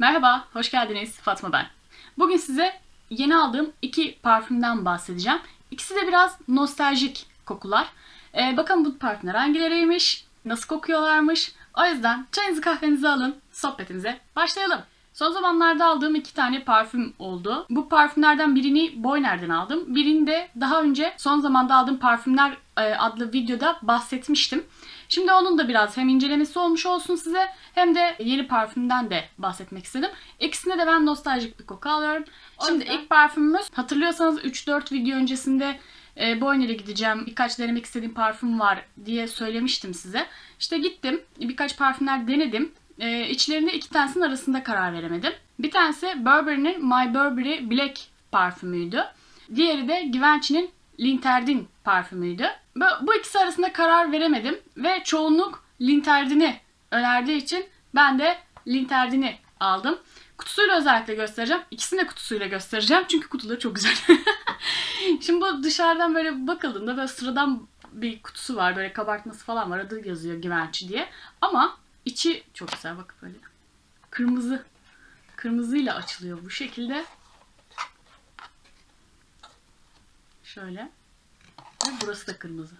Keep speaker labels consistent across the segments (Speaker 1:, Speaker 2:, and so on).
Speaker 1: Merhaba, hoş geldiniz. Fatma ben. Bugün size yeni aldığım iki parfümden bahsedeceğim. İkisi de biraz nostaljik kokular. Ee, bakalım bu parfümler hangileriymiş, nasıl kokuyorlarmış. O yüzden çayınızı kahvenizi alın, sohbetimize başlayalım. Son zamanlarda aldığım iki tane parfüm oldu. Bu parfümlerden birini Boyner'den aldım. Birini de daha önce son zamanda aldığım parfümler e, adlı videoda bahsetmiştim. Şimdi onun da biraz hem incelemesi olmuş olsun size hem de yeni parfümden de bahsetmek istedim. İkisinde de ben nostaljik bir koku alıyorum. Şimdi ilk parfümümüz hatırlıyorsanız 3-4 video öncesinde e, Boyner'e gideceğim birkaç denemek istediğim parfüm var diye söylemiştim size. İşte gittim birkaç parfümler denedim. E, içlerinde iki tanesinin arasında karar veremedim. Bir tanesi Burberry'nin My Burberry Black parfümüydü. Diğeri de Givenchy'nin Linterdin parfümüydü. Bu, ikisi arasında karar veremedim ve çoğunluk Linterdin'i önerdiği için ben de Linterdin'i aldım. Kutusuyla özellikle göstereceğim. İkisini de kutusuyla göstereceğim çünkü kutuları çok güzel. Şimdi bu dışarıdan böyle bakıldığında böyle sıradan bir kutusu var. Böyle kabartması falan var. Adı yazıyor Givenchy diye. Ama içi çok güzel. Bakın böyle. Kırmızı. Kırmızıyla açılıyor bu şekilde. Şöyle. Ve burası da kırmızı.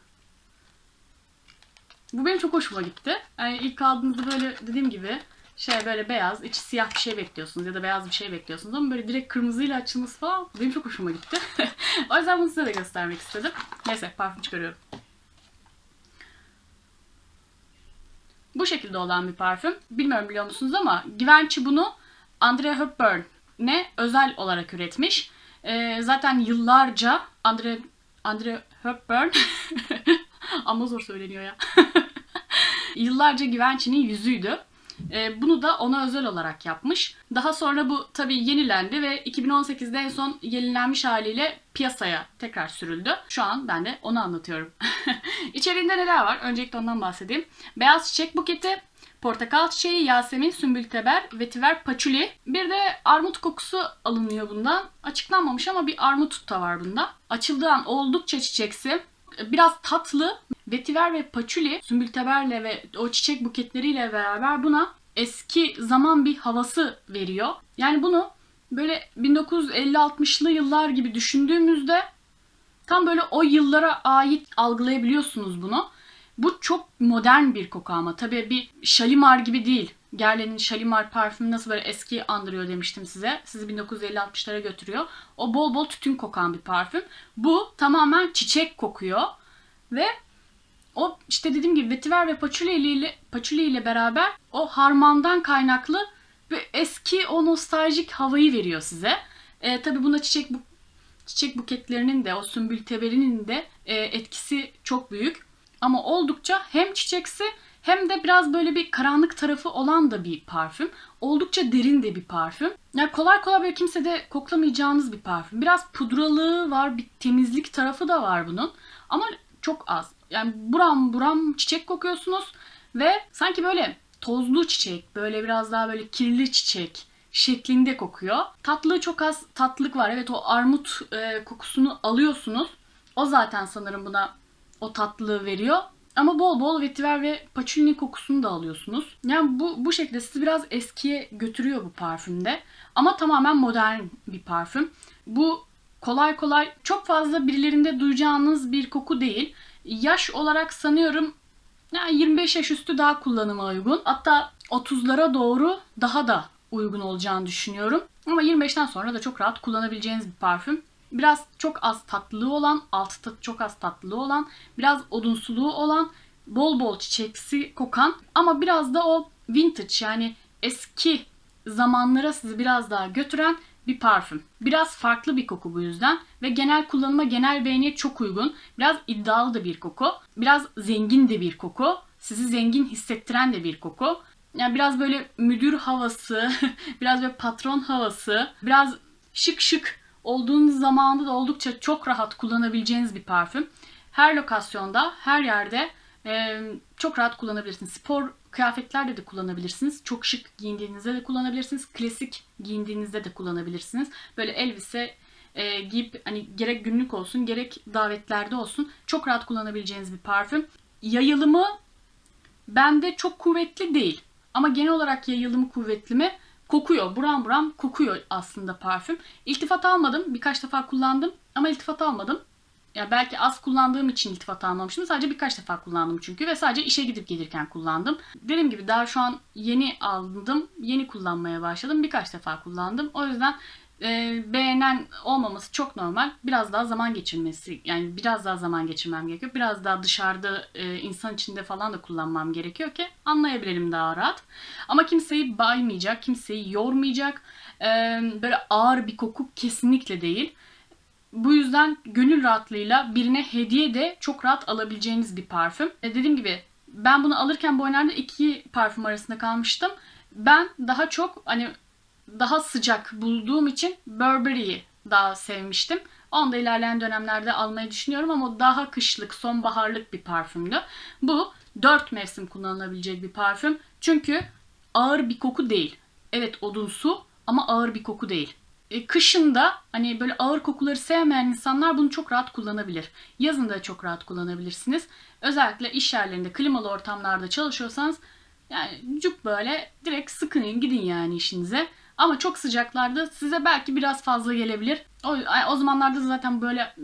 Speaker 1: Bu benim çok hoşuma gitti. Yani ilk aldığınızda böyle dediğim gibi şey böyle beyaz, içi siyah bir şey bekliyorsunuz ya da beyaz bir şey bekliyorsunuz ama böyle direkt kırmızıyla açılması falan benim çok hoşuma gitti. o yüzden bunu size de göstermek istedim. Neyse parfüm çıkarıyorum. Bu şekilde olan bir parfüm. Bilmiyorum biliyor musunuz ama Givenchy bunu Andre Hepburn'e özel olarak üretmiş. Ee, zaten yıllarca Andre Andre Hepburn ama zor söyleniyor ya. yıllarca Givenchy'nin yüzüydü. Ee, bunu da ona özel olarak yapmış. Daha sonra bu tabii yenilendi ve 2018'de en son yenilenmiş haliyle piyasaya tekrar sürüldü. Şu an ben de onu anlatıyorum. İçeriğinde neler var? Öncelikle ondan bahsedeyim. Beyaz çiçek buketi, portakal çiçeği, yasemin, sümbülteber, vetiver, paçuli. Bir de armut kokusu alınıyor bundan. Açıklanmamış ama bir armut da var bunda. Açıldığı an oldukça çiçeksi. Biraz tatlı. Vetiver ve paçuli sümbülteberle ve o çiçek buketleriyle beraber buna eski zaman bir havası veriyor. Yani bunu böyle 1950-60'lı yıllar gibi düşündüğümüzde tam böyle o yıllara ait algılayabiliyorsunuz bunu. Bu çok modern bir koku ama tabii bir Shalimar gibi değil. Guerlain'in Shalimar parfümü nasıl böyle eski andırıyor demiştim size. Sizi 1950-60'lara götürüyor. O bol bol tütün kokan bir parfüm. Bu tamamen çiçek kokuyor. Ve o işte dediğim gibi vetiver ve paçuli ile, paçuli ile beraber o harmandan kaynaklı ve eski o nostaljik havayı veriyor size. E, tabii buna çiçek bu çiçek buketlerinin de o sümbül teberinin de e, etkisi çok büyük. Ama oldukça hem çiçeksi hem de biraz böyle bir karanlık tarafı olan da bir parfüm. Oldukça derin de bir parfüm. Yani kolay kolay böyle kimse de koklamayacağınız bir parfüm. Biraz pudralığı var, bir temizlik tarafı da var bunun. Ama çok az. Yani buram buram çiçek kokuyorsunuz ve sanki böyle tozlu çiçek, böyle biraz daha böyle kirli çiçek şeklinde kokuyor. Tatlı çok az tatlılık var. Evet o armut e, kokusunu alıyorsunuz. O zaten sanırım buna o tatlılığı veriyor. Ama bol bol vetiver ve paçulinin kokusunu da alıyorsunuz. Yani bu, bu şekilde sizi biraz eskiye götürüyor bu parfümde. Ama tamamen modern bir parfüm. Bu kolay kolay çok fazla birilerinde duyacağınız bir koku değil. Yaş olarak sanıyorum yani 25 yaş üstü daha kullanıma uygun. Hatta 30'lara doğru daha da uygun olacağını düşünüyorum. Ama 25'ten sonra da çok rahat kullanabileceğiniz bir parfüm. Biraz çok az tatlılığı olan, altı çok az tatlılığı olan, biraz odunsuluğu olan, bol bol çiçeksi kokan ama biraz da o vintage yani eski zamanlara sizi biraz daha götüren bir parfüm. Biraz farklı bir koku bu yüzden ve genel kullanıma, genel beğeniye çok uygun. Biraz iddialı da bir koku. Biraz zengin de bir koku. Sizi zengin hissettiren de bir koku. Yani biraz böyle müdür havası, biraz böyle patron havası, biraz şık şık olduğunuz zamanda da oldukça çok rahat kullanabileceğiniz bir parfüm. Her lokasyonda, her yerde e, çok rahat kullanabilirsiniz. Spor kıyafetlerde de kullanabilirsiniz. Çok şık giyindiğinizde de kullanabilirsiniz. Klasik giyindiğinizde de kullanabilirsiniz. Böyle elbise e, giyip hani gerek günlük olsun gerek davetlerde olsun çok rahat kullanabileceğiniz bir parfüm. Yayılımı bende çok kuvvetli değil. Ama genel olarak yayılımı kuvvetli mi? Kokuyor. Buram buram kokuyor aslında parfüm. İltifat almadım. Birkaç defa kullandım ama iltifat almadım. Ya belki az kullandığım için iltifat almamıştım. Sadece birkaç defa kullandım çünkü ve sadece işe gidip gelirken kullandım. Dediğim gibi daha şu an yeni aldım. Yeni kullanmaya başladım. Birkaç defa kullandım. O yüzden e, beğenen olmaması çok normal. Biraz daha zaman geçirmesi yani biraz daha zaman geçirmem gerekiyor. Biraz daha dışarıda e, insan içinde falan da kullanmam gerekiyor ki anlayabilelim daha rahat. Ama kimseyi baymayacak, kimseyi yormayacak. E, böyle ağır bir koku kesinlikle değil. Bu yüzden gönül rahatlığıyla birine hediye de çok rahat alabileceğiniz bir parfüm. E, dediğim gibi ben bunu alırken bu öneride iki parfüm arasında kalmıştım. Ben daha çok hani daha sıcak bulduğum için Burberry'yi daha sevmiştim. Onu da ilerleyen dönemlerde almayı düşünüyorum ama daha kışlık, sonbaharlık bir parfümdü. Bu 4 mevsim kullanılabilecek bir parfüm. Çünkü ağır bir koku değil. Evet odunsu ama ağır bir koku değil. E, kışın da hani böyle ağır kokuları sevmeyen insanlar bunu çok rahat kullanabilir. Yazın da çok rahat kullanabilirsiniz. Özellikle iş yerlerinde, klimalı ortamlarda çalışıyorsanız yani cuk böyle direkt sıkın gidin yani işinize. Ama çok sıcaklarda size belki biraz fazla gelebilir. O, o zamanlarda zaten böyle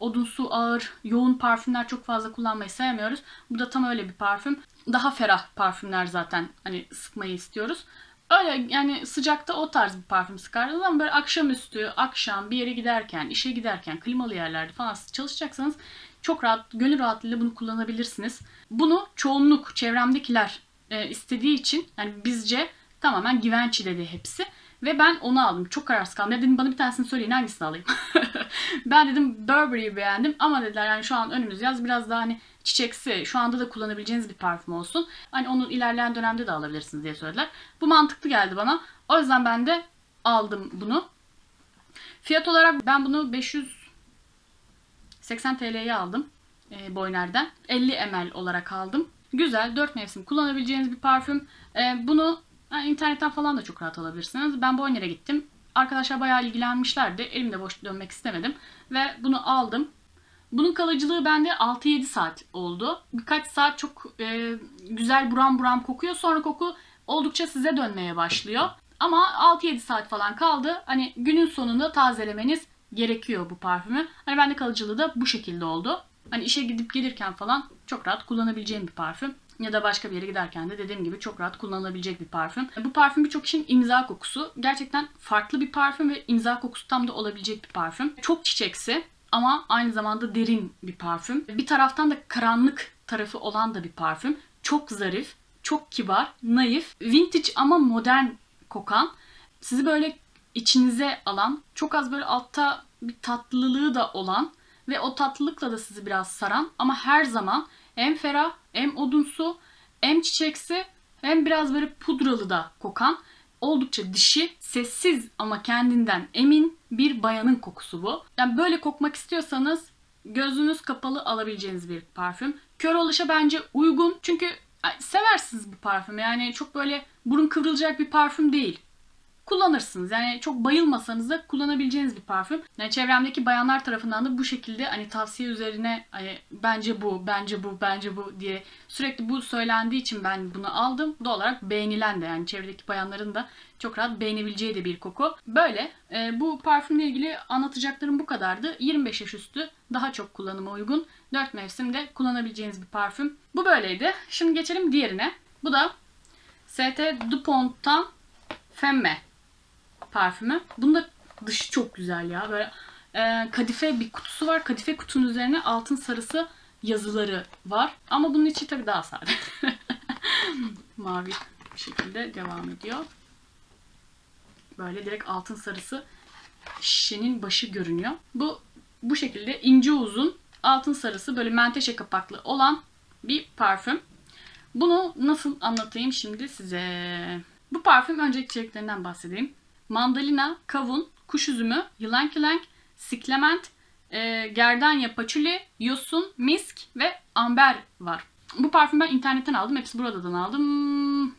Speaker 1: odunsu, ağır, yoğun parfümler çok fazla kullanmayı sevmiyoruz. Bu da tam öyle bir parfüm. Daha ferah parfümler zaten hani sıkmayı istiyoruz. Öyle yani sıcakta o tarz bir parfüm sıkardınız ama böyle akşamüstü, akşam bir yere giderken, işe giderken, klimalı yerlerde falan çalışacaksanız çok rahat, gönül rahatlığıyla bunu kullanabilirsiniz. Bunu çoğunluk çevremdekiler e, istediği için yani bizce tamamen Givenchy dedi hepsi. Ve ben onu aldım. Çok kararsız kaldım. Dedim bana bir tanesini söyleyin hangisini alayım. ben dedim Burberry'yi beğendim ama dediler yani şu an önümüz yaz biraz daha hani çiçeksi şu anda da kullanabileceğiniz bir parfüm olsun. Hani onu ilerleyen dönemde de alabilirsiniz diye söylediler. Bu mantıklı geldi bana. O yüzden ben de aldım bunu. Fiyat olarak ben bunu 580 TL'ye aldım. E, Boyner'den. 50 ml olarak aldım. Güzel 4 mevsim kullanabileceğiniz bir parfüm. E, bunu yani internetten falan da çok rahat alabilirsiniz. Ben Boyner'e gittim. Arkadaşlar bayağı ilgilenmişlerdi. Elimde boş dönmek istemedim. Ve bunu aldım. Bunun kalıcılığı bende 6-7 saat oldu. Birkaç saat çok e, güzel buram buram kokuyor. Sonra koku oldukça size dönmeye başlıyor. Ama 6-7 saat falan kaldı. Hani günün sonunda tazelemeniz gerekiyor bu parfümü. Hani bende kalıcılığı da bu şekilde oldu. Hani işe gidip gelirken falan çok rahat kullanabileceğim bir parfüm. Ya da başka bir yere giderken de dediğim gibi çok rahat kullanılabilecek bir parfüm. Bu parfüm birçok kişinin imza kokusu. Gerçekten farklı bir parfüm ve imza kokusu tam da olabilecek bir parfüm. Çok çiçeksi ama aynı zamanda derin bir parfüm. Bir taraftan da karanlık tarafı olan da bir parfüm. Çok zarif, çok kibar, naif, vintage ama modern kokan. Sizi böyle içinize alan, çok az böyle altta bir tatlılığı da olan ve o tatlılıkla da sizi biraz saran ama her zaman hem ferah hem odunsu hem çiçeksi hem biraz böyle pudralı da kokan oldukça dişi, sessiz ama kendinden emin bir bayanın kokusu bu. Yani böyle kokmak istiyorsanız gözünüz kapalı alabileceğiniz bir parfüm. Kör oluşa bence uygun. Çünkü seversiniz bu parfümü. Yani çok böyle burun kıvrılacak bir parfüm değil kullanırsınız. Yani çok bayılmasanız da kullanabileceğiniz bir parfüm. Yani çevremdeki bayanlar tarafından da bu şekilde hani tavsiye üzerine hani bence bu, bence bu, bence bu diye sürekli bu söylendiği için ben bunu aldım. Doğal olarak beğenilen de yani çevredeki bayanların da çok rahat beğenebileceği de bir koku. Böyle e, bu parfümle ilgili anlatacaklarım bu kadardı. 25 yaş üstü daha çok kullanıma uygun. 4 mevsimde kullanabileceğiniz bir parfüm. Bu böyleydi. Şimdi geçelim diğerine. Bu da ST Dupont'tan Femme parfümü. Bunda dışı çok güzel ya. Böyle e, kadife bir kutusu var. Kadife kutunun üzerine altın sarısı yazıları var. Ama bunun içi tabii daha sade. Mavi bir şekilde devam ediyor. Böyle direkt altın sarısı şişenin başı görünüyor. Bu bu şekilde ince uzun altın sarısı böyle menteşe kapaklı olan bir parfüm. Bunu nasıl anlatayım şimdi size? Bu parfüm önceki içeriklerinden bahsedeyim mandalina, kavun, kuş üzümü, yılan kilenk, siklement, e, gerdanya, paçuli, yosun, misk ve amber var. Bu parfüm ben internetten aldım. Hepsi buradan aldım.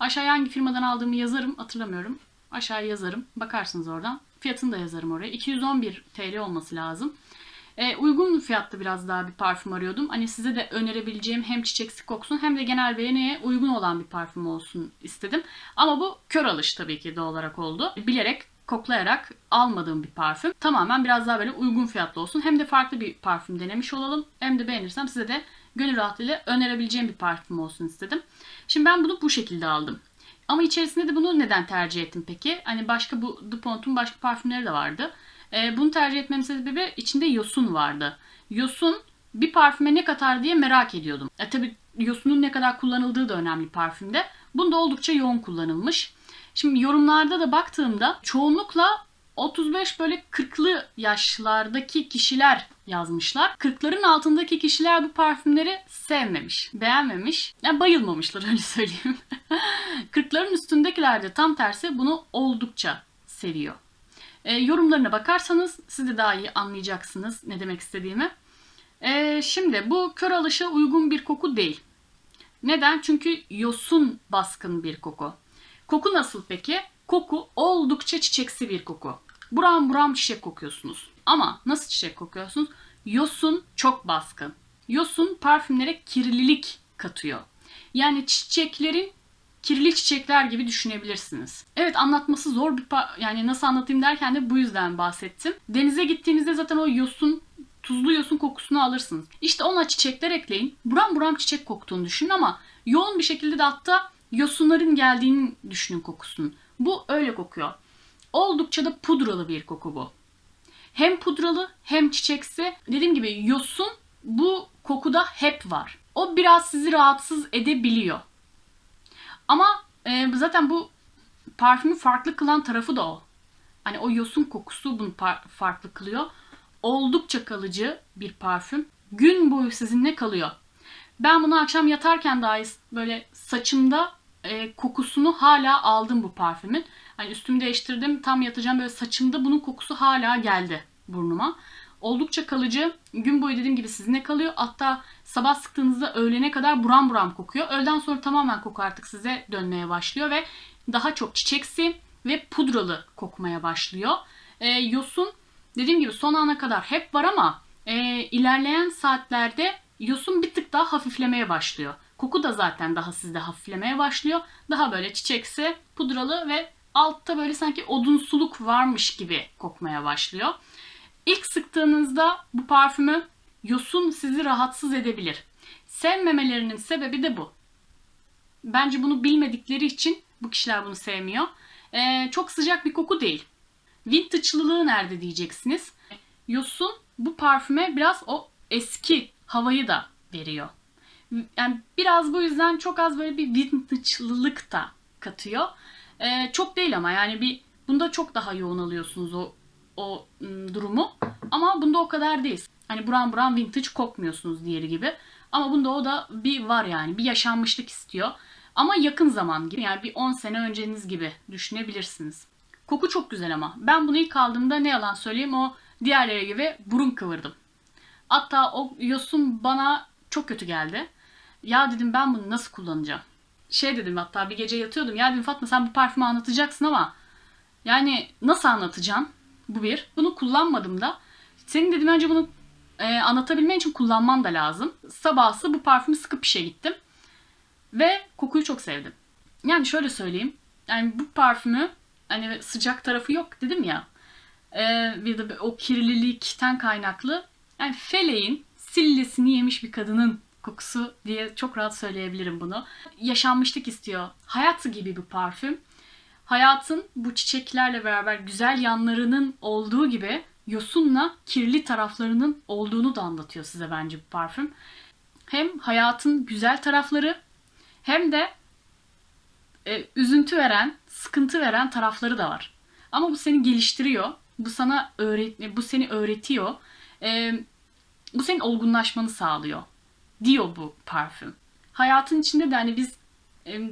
Speaker 1: Aşağıya hangi firmadan aldığımı yazarım. Hatırlamıyorum. Aşağıya yazarım. Bakarsınız oradan. Fiyatını da yazarım oraya. 211 TL olması lazım. E, uygun fiyatlı biraz daha bir parfüm arıyordum. Hani size de önerebileceğim hem çiçeksi koksun hem de genel beğeniye uygun olan bir parfüm olsun istedim. Ama bu kör alış tabii ki doğal olarak oldu. Bilerek koklayarak almadığım bir parfüm. Tamamen biraz daha böyle uygun fiyatlı olsun. Hem de farklı bir parfüm denemiş olalım. Hem de beğenirsem size de gönül rahatlığıyla önerebileceğim bir parfüm olsun istedim. Şimdi ben bunu bu şekilde aldım. Ama içerisinde de bunu neden tercih ettim peki? Hani başka bu DuPont'un başka parfümleri de vardı. Ee, bunu tercih etmemin sebebi içinde yosun vardı. Yosun bir parfüme ne katar diye merak ediyordum. E tabi yosunun ne kadar kullanıldığı da önemli parfümde. Bunda oldukça yoğun kullanılmış. Şimdi yorumlarda da baktığımda çoğunlukla 35 böyle 40'lı yaşlardaki kişiler yazmışlar. 40'ların altındaki kişiler bu parfümleri sevmemiş, beğenmemiş, yani bayılmamışlar öyle söyleyeyim. 40'ların üstündekiler de tam tersi bunu oldukça seviyor. E, yorumlarına bakarsanız siz de daha iyi anlayacaksınız ne demek istediğimi. E, şimdi bu kör alışa uygun bir koku değil. Neden? Çünkü yosun baskın bir koku. Koku nasıl peki? Koku oldukça çiçeksi bir koku. Buram buram çiçek kokuyorsunuz. Ama nasıl çiçek kokuyorsunuz? Yosun çok baskın. Yosun parfümlere kirlilik katıyor. Yani çiçeklerin kirli çiçekler gibi düşünebilirsiniz. Evet anlatması zor bir yani nasıl anlatayım derken de bu yüzden bahsettim. Denize gittiğinizde zaten o yosun tuzlu yosun kokusunu alırsınız. İşte ona çiçekler ekleyin. Buram buram çiçek koktuğunu düşünün ama yoğun bir şekilde de hatta yosunların geldiğini düşünün kokusunun. Bu öyle kokuyor. Oldukça da pudralı bir koku bu. Hem pudralı hem çiçeksi. Dediğim gibi yosun bu kokuda hep var. O biraz sizi rahatsız edebiliyor. Ama e, zaten bu parfümü farklı kılan tarafı da o. Hani o yosun kokusu bunu farklı kılıyor. Oldukça kalıcı bir parfüm. Gün boyu sizinle kalıyor. Ben bunu akşam yatarken dahi böyle saçımda e, kokusunu hala aldım bu parfümün. Hani üstümü değiştirdim tam yatacağım böyle saçımda bunun kokusu hala geldi burnuma. Oldukça kalıcı. Gün boyu dediğim gibi sizinle kalıyor. Hatta sabah sıktığınızda öğlene kadar buram buram kokuyor. Öğleden sonra tamamen koku artık size dönmeye başlıyor ve daha çok çiçeksi ve pudralı kokmaya başlıyor. E, yosun dediğim gibi son ana kadar hep var ama e, ilerleyen saatlerde yosun bir tık daha hafiflemeye başlıyor. Koku da zaten daha sizde hafiflemeye başlıyor. Daha böyle çiçeksi, pudralı ve altta böyle sanki odunsuluk varmış gibi kokmaya başlıyor. İlk sıktığınızda bu parfümü yosun sizi rahatsız edebilir. Sevmemelerinin sebebi de bu. Bence bunu bilmedikleri için bu kişiler bunu sevmiyor. Ee, çok sıcak bir koku değil. Vintage'lılığı nerede diyeceksiniz. Yosun bu parfüme biraz o eski havayı da veriyor. Yani biraz bu yüzden çok az böyle bir vintage'lılık da katıyor. Ee, çok değil ama yani bir bunda çok daha yoğun alıyorsunuz o o durumu. Ama bunda o kadar değil. Hani buran buran vintage kokmuyorsunuz diğeri gibi. Ama bunda o da bir var yani. Bir yaşanmışlık istiyor. Ama yakın zaman gibi. Yani bir 10 sene önceniz gibi düşünebilirsiniz. Koku çok güzel ama. Ben bunu ilk aldığımda ne yalan söyleyeyim o diğerleri gibi burun kıvırdım. Hatta o yosun bana çok kötü geldi. Ya dedim ben bunu nasıl kullanacağım? Şey dedim hatta bir gece yatıyordum. Ya dedim Fatma sen bu parfümü anlatacaksın ama yani nasıl anlatacaksın? Bu bir. Bunu kullanmadım da. Senin dedim önce bunu e, anlatabilmen için kullanman da lazım. Sabahsı bu parfümü sıkıp işe gittim. Ve kokuyu çok sevdim. Yani şöyle söyleyeyim. Yani bu parfümü hani sıcak tarafı yok dedim ya. E, bir de o kirlilikten kaynaklı. Yani feleğin sillesini yemiş bir kadının kokusu diye çok rahat söyleyebilirim bunu. Yaşanmışlık istiyor. Hayat gibi bir parfüm. Hayatın bu çiçeklerle beraber güzel yanlarının olduğu gibi yosunla kirli taraflarının olduğunu da anlatıyor size bence bu parfüm. Hem hayatın güzel tarafları hem de e, üzüntü veren, sıkıntı veren tarafları da var. Ama bu seni geliştiriyor. Bu sana öğret bu seni öğretiyor. E, bu senin olgunlaşmanı sağlıyor. Diyor bu parfüm. Hayatın içinde de hani biz e,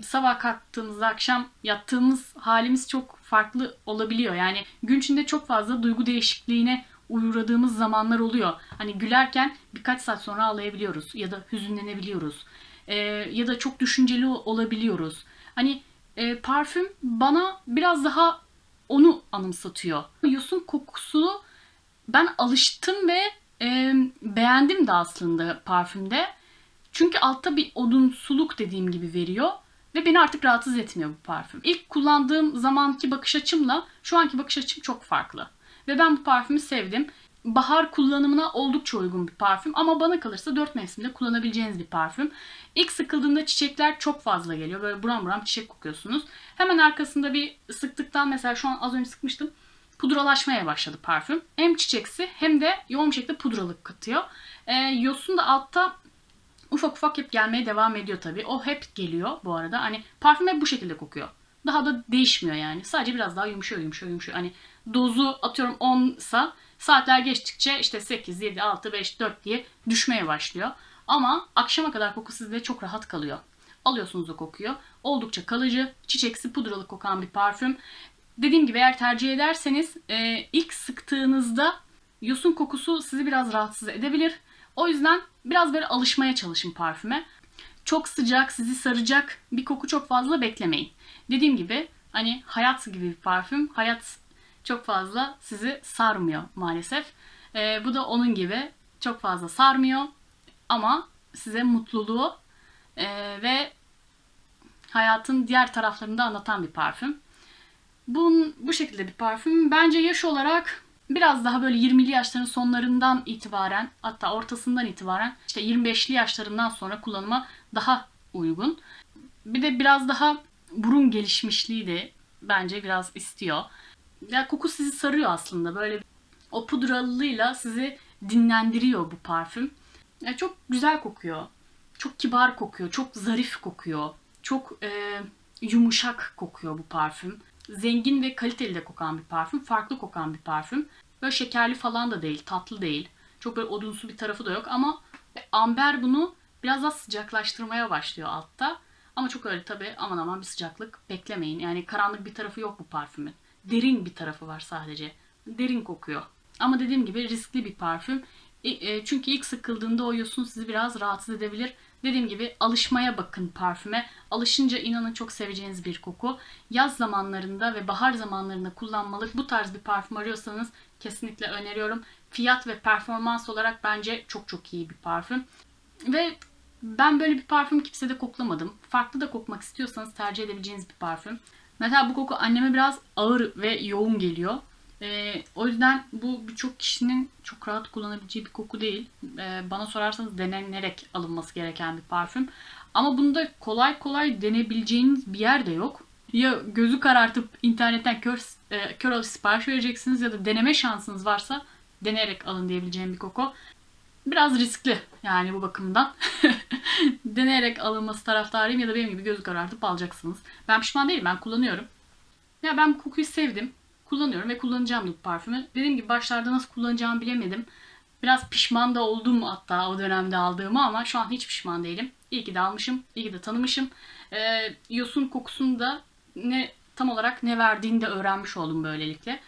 Speaker 1: sabah kalktığımızda akşam yattığımız halimiz çok farklı olabiliyor. Yani gün içinde çok fazla duygu değişikliğine uğradığımız zamanlar oluyor. Hani gülerken birkaç saat sonra ağlayabiliyoruz ya da hüzünlenebiliyoruz. E, ya da çok düşünceli olabiliyoruz. Hani e, parfüm bana biraz daha onu anımsatıyor. Yosun kokusunu ben alıştım ve Ee, beğendim de aslında parfümde. Çünkü altta bir odunsuluk dediğim gibi veriyor. Ve beni artık rahatsız etmiyor bu parfüm. İlk kullandığım zamanki bakış açımla şu anki bakış açım çok farklı. Ve ben bu parfümü sevdim. Bahar kullanımına oldukça uygun bir parfüm ama bana kalırsa dört mevsimde kullanabileceğiniz bir parfüm. İlk sıkıldığında çiçekler çok fazla geliyor. Böyle buram buram çiçek kokuyorsunuz. Hemen arkasında bir sıktıktan mesela şu an az önce sıkmıştım. Pudralaşmaya başladı parfüm. Hem çiçeksi hem de yoğun bir şekilde pudralık katıyor. E, yosun da altta ufak ufak hep gelmeye devam ediyor tabii. O hep geliyor bu arada. Hani parfüm hep bu şekilde kokuyor. Daha da değişmiyor yani. Sadece biraz daha yumuşuyor yumuşuyor yumuşuyor. Hani dozu atıyorum 10 sa saatler geçtikçe işte 8, 7, 6, 5, 4 diye düşmeye başlıyor. Ama akşama kadar koku sizde çok rahat kalıyor. Alıyorsunuz o kokuyu. Oldukça kalıcı, çiçeksi, pudralı kokan bir parfüm. Dediğim gibi eğer tercih ederseniz e, ilk sıktığınızda yosun kokusu sizi biraz rahatsız edebilir. O yüzden biraz böyle alışmaya çalışın parfüme. Çok sıcak, sizi saracak bir koku çok fazla beklemeyin. Dediğim gibi hani hayat gibi bir parfüm. Hayat çok fazla sizi sarmıyor maalesef. Ee, bu da onun gibi çok fazla sarmıyor ama size mutluluğu e, ve hayatın diğer taraflarını da anlatan bir parfüm. Bun, bu şekilde bir parfüm. Bence yaş olarak biraz daha böyle 20'li yaşların sonlarından itibaren hatta ortasından itibaren işte 25'li yaşlarından sonra kullanıma daha uygun. Bir de biraz daha burun gelişmişliği de bence biraz istiyor. Ya koku sizi sarıyor aslında. Böyle o pudralılığıyla sizi dinlendiriyor bu parfüm. Ya çok güzel kokuyor. Çok kibar kokuyor. Çok zarif kokuyor. Çok e, yumuşak kokuyor bu parfüm. Zengin ve kaliteli de kokan bir parfüm. Farklı kokan bir parfüm. Böyle şekerli falan da değil. Tatlı değil. Çok böyle odunsu bir tarafı da yok ama amber bunu biraz daha sıcaklaştırmaya başlıyor altta. Ama çok öyle tabii aman aman bir sıcaklık beklemeyin. Yani karanlık bir tarafı yok bu parfümün. Derin bir tarafı var sadece. Derin kokuyor. Ama dediğim gibi riskli bir parfüm. E, e, çünkü ilk sıkıldığında o yosun sizi biraz rahatsız edebilir. Dediğim gibi alışmaya bakın parfüme. Alışınca inanın çok seveceğiniz bir koku. Yaz zamanlarında ve bahar zamanlarında kullanmalık bu tarz bir parfüm arıyorsanız kesinlikle öneriyorum. Fiyat ve performans olarak bence çok çok iyi bir parfüm. Ve ben böyle bir parfüm kimsede koklamadım. Farklı da kokmak istiyorsanız tercih edebileceğiniz bir parfüm. Mesela bu koku anneme biraz ağır ve yoğun geliyor. Ee, o yüzden bu birçok kişinin çok rahat kullanabileceği bir koku değil. Ee, bana sorarsanız denenerek alınması gereken bir parfüm. Ama bunda kolay kolay denebileceğiniz bir yer de yok. Ya gözü karartıp internetten kör, e, kör alıp sipariş vereceksiniz ya da deneme şansınız varsa deneyerek alın diyebileceğim bir koku. Biraz riskli yani bu bakımdan. deneyerek alınması taraftarıyım ya da benim gibi gözü karartıp alacaksınız. Ben pişman değilim ben kullanıyorum. Ya ben bu kokuyu sevdim kullanıyorum ve kullanacağım bu parfümü. Dediğim gibi başlarda nasıl kullanacağımı bilemedim. Biraz pişman da oldum hatta o dönemde aldığımı ama şu an hiç pişman değilim. İyi ki de almışım, iyi ki de tanımışım. Ee, yosun kokusunu da ne tam olarak ne verdiğini de öğrenmiş oldum böylelikle.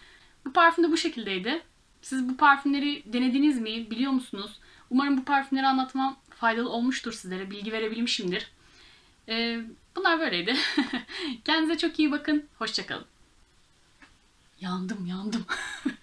Speaker 1: Bu parfüm de bu şekildeydi. Siz bu parfümleri denediniz mi? Biliyor musunuz? Umarım bu parfümleri anlatmam faydalı olmuştur sizlere. Bilgi verebilmişimdir. Ee, bunlar böyleydi. Kendinize çok iyi bakın. Hoşçakalın. Yandım yandım.